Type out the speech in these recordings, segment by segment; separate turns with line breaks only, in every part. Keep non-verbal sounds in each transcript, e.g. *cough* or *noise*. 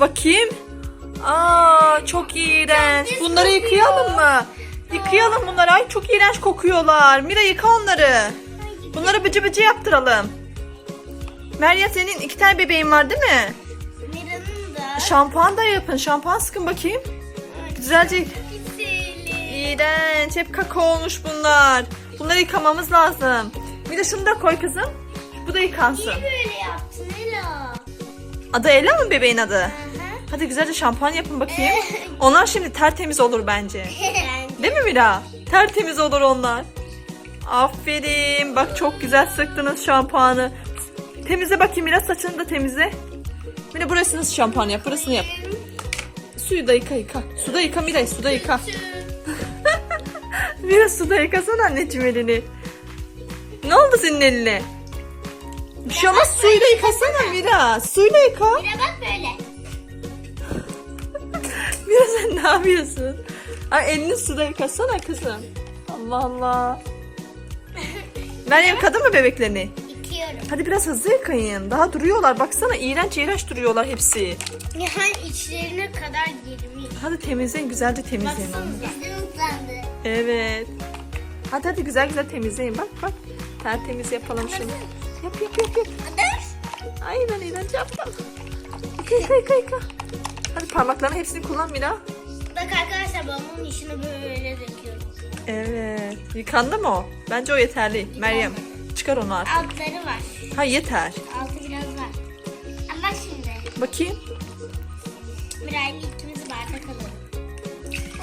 Bakayım. Aa çok iğrenç. Bunları yıkayalım mı? Yıkayalım bunları. Ay çok iğrenç kokuyorlar. Mira yıka onları. Bunları bıcı bıcı yaptıralım. Meryem senin iki tane bebeğin var değil mi?
Mira'nın da.
Şampuan da yapın. Şampuan sıkın bakayım. Güzelce. İğrenç. Hep kaka olmuş bunlar. Bunları yıkamamız lazım. Bir de şunu da koy kızım. Bu da yıkansın.
Niye böyle yaptın Ela?
Adı Ela mı bebeğin adı?
Hı hı.
Hadi güzelce şampuan yapın bakayım. *laughs* Onlar şimdi tertemiz olur bence. Değil mi Mira? Tertemiz olur onlar. Aferin. Bak çok güzel sıktınız şampuanı. Temizle bakayım Mira saçını da temizle. Mira burasını şampuan yap. Burasını yap. Suyu da yıka yıka. Suda yıka *laughs* Mira suda yıka. Mira suda yıkasana anneciğim elini. Ne oldu senin eline? Bir şey olmaz suyla yıkasana Mira. Suyla yıka.
Mira bak böyle. *laughs*
Mira sen ne yapıyorsun? Ay elini suda yıkasana kızım. Allah Allah. Meryem yıkadın mı bebeklerini?
Yıkıyorum.
Hadi biraz hızlı yıkayın. Daha duruyorlar. Baksana iğrenç iğrenç duruyorlar hepsi.
Yani içlerine kadar girmiş.
Hadi temizleyin. Güzelce temizleyin
ıslandı.
Evet. Hadi hadi güzel güzel temizleyin. Bak bak. Tertemiz yapalım şunu. Yap yap yap yap. Ay ben iğrenç yaptım. Yıka yıka yıka yıka. Hadi parmaklarının hepsini kullan Mira.
Bak arkadaşlar bunun içine böyle döküyorum.
Evet. Yıkandı mı o? Bence o yeterli. Meryem çıkar onu artık.
Altları var.
Ha yeter.
Altı biraz var. Ama şimdi
Bakayım.
Miray'la ikimiz bardak alalım.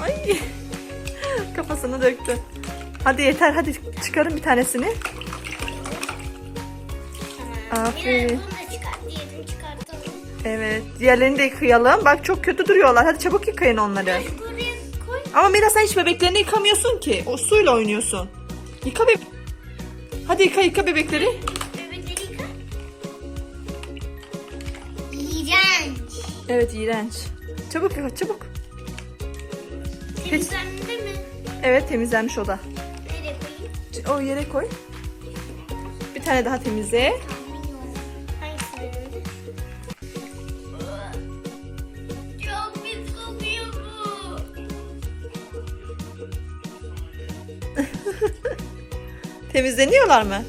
Ay. *laughs* Kafasını döktü. Hadi yeter hadi çıkarın bir tanesini. Aferin.
Bunu da çıkart. Diğerini çıkartalım.
Evet. Diğerlerini de yıkayalım. Bak çok kötü duruyorlar. Hadi çabuk yıkayın onları.
Buraya koy.
Ama Mira sen hiç bebeklerini yıkamıyorsun ki. O suyla oynuyorsun. Yıka bebek. Hadi yıka yıka bebekleri.
Bebekleri yıka. İğrenç.
Evet iğrenç. Çabuk yıka çabuk.
Temizlendi mi?
Evet temizlenmiş o da.
Nereye koyayım?
O yere koy. Bir tane daha temizle. Temizleniyorlar mı?